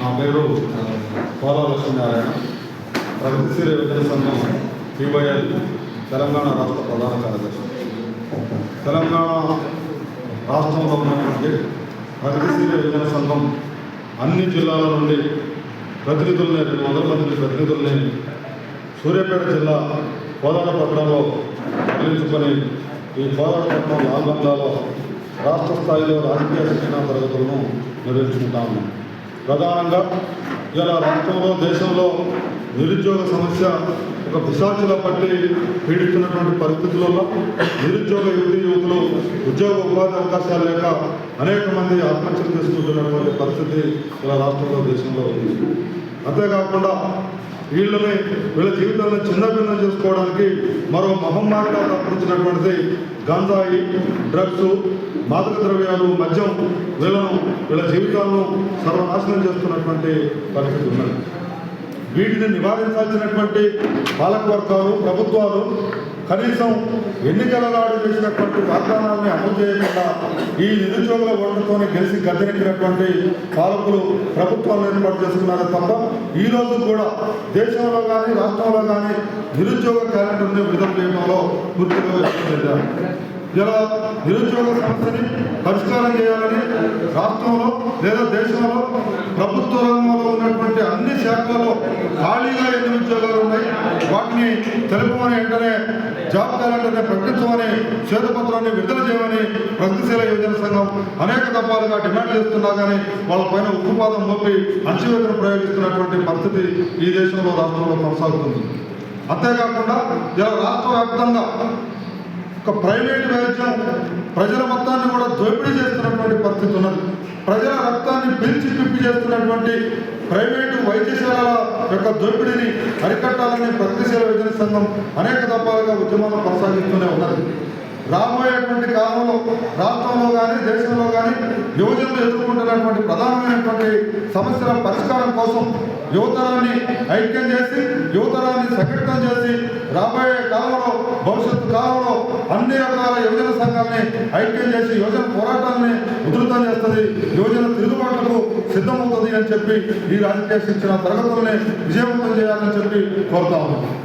నా పేరు పోల లక్ష్మీనారాయణ ప్రగతిశీల విభజన సంఘం టీవైఎల్ తెలంగాణ రాష్ట్ర ప్రధాన కార్యదర్శి. తెలంగాణ రాష్ట్రంలో ఉన్నటువంటి ప్రగతిశీల విభజన సంఘం అన్ని జిల్లాల నుండి ప్రతినిధుల్ని రెండు వందల మంది ప్రతినిధుల్ని సూర్యాపేట జిల్లా కోదాడపట్నంలో తరలించుకొని ఈ కోదాడపట్నం లాల్బంగ్లాలో రాష్ట్ర స్థాయిలో రాజకీయ శిక్షణ తరగతులను నిర్వహించుకుంటాము. ప్రధానంగా ఇలా రాష్ట్రంలో దేశంలో నిరుద్యోగ సమస్య ఒక విశాఖలో పట్టి పీడిస్తున్నటువంటి పరిస్థితులలో నిరుద్యోగ యువతి యువకులు ఉద్యోగ ఉపాధి అవకాశాలు లేక అనేక మంది ఆత్మహత్యలు చేసుకుంటున్నటువంటి పరిస్థితి ఇలా రాష్ట్రంలో దేశంలో ఉంది. అంతేకాకుండా వీళ్ళని వీళ్ళ జీవితాలను చిన్నభిన్నం చేసుకోవడానికి మరో మహమ్మారిగా తప్పించినటువంటిది గంజాయి డ్రగ్స్ మాదక ద్రవ్యాలు మద్యం వీళ్ళను వీళ్ళ జీవితాలను సర్వనాశనం చేస్తున్నటువంటి పరిస్థితి ఉన్నది. వీటిని నివారించాల్సినటువంటి పాలకవర్గాలు ప్రభుత్వాలు కనీసం ఎన్నికల నాడు చేసినటువంటి వాగ్దానాన్ని అమలు చేయకుండా ఈ నిరుద్యోగుల ఓట్లతోనే గెలిచి గద్దెనెక్కినటువంటి పాలకులు ప్రభుత్వాలను ఏర్పాటు చేసుకున్నారు తప్ప ఈ రోజు కూడా దేశంలో కానీ రాష్ట్రంలో కానీ నిరుద్యోగ క్యాలెండర్ని విడుదల చేయడంలో పూర్తిగా వ్యక్తం చేశారు. ఇలా నిరుద్యోగ సమస్యని పరిష్కారం చేయాలని రాష్ట్రంలో లేదా దేశంలో ప్రభుత్వ రంగంలో ఉన్నటువంటి అన్ని శాఖలలో ఖాళీగా ఎన్ని ఉద్యోగాలు ఉన్నాయి? వాటిని తెలుపమని వెంటనే జాబ్ క్యాలెండర్ని ప్రకటించమని శ్వేతపత్రాన్ని విడుదల చేయమని ప్రగతిశీల యువజన సంఘం అనేక దఫాలుగా డిమాండ్ చేస్తున్నా కానీ వాళ్ళ పైన ఉక్కుపాదం మోపి అణచివేతను ప్రయోగిస్తున్నటువంటి పరిస్థితి ఈ దేశంలో రాష్ట్రంలో కొనసాగుతుంది. అంతేకాకుండా ఇలా రాష్ట్ర వ్యాప్తంగా ఒక ప్రైవేట్ వైద్యం ప్రజల మొత్తాన్ని కూడా దోపిడీ చేస్తున్నటువంటి పరిస్థితి ఉన్నది. ప్రజల రక్తాన్ని పిలిచి పిప్పి చేస్తున్నటువంటి ప్రైవేట్ వైద్యశాలల యొక్క దోపిడీని అరికట్టాలని ప్రగతిశీల విభజన సంఘం అనేక దఫాలుగా ఉద్యమాలు కొనసాగిస్తూనే ఉన్నది. రాబోయేటువంటి కాలంలో రాష్ట్రంలో కానీ దేశంలో కానీ యువజనులు ఎదుర్కొంటున్నటువంటి ప్రధానమైనటువంటి సమస్యల పరిష్కారం కోసం యువతరాన్ని ఐక్యం చేసి యువతరాన్ని సంఘటితం చేసి రాబోయే కాలంలో భవిష్యత్తు కాలంలో అన్ని రకాల యువజన సంఘాలని ఐక్యం చేసి యువజన పోరాటాన్ని ఉధృతం చేస్తుంది. యువజన తిరుగుబాటుకు సిద్ధమవుతుంది అని చెప్పి ఈ రాజకీయ శిక్షణ తరగతుల్ని విజయవంతం చేయాలని చెప్పి కోరుతా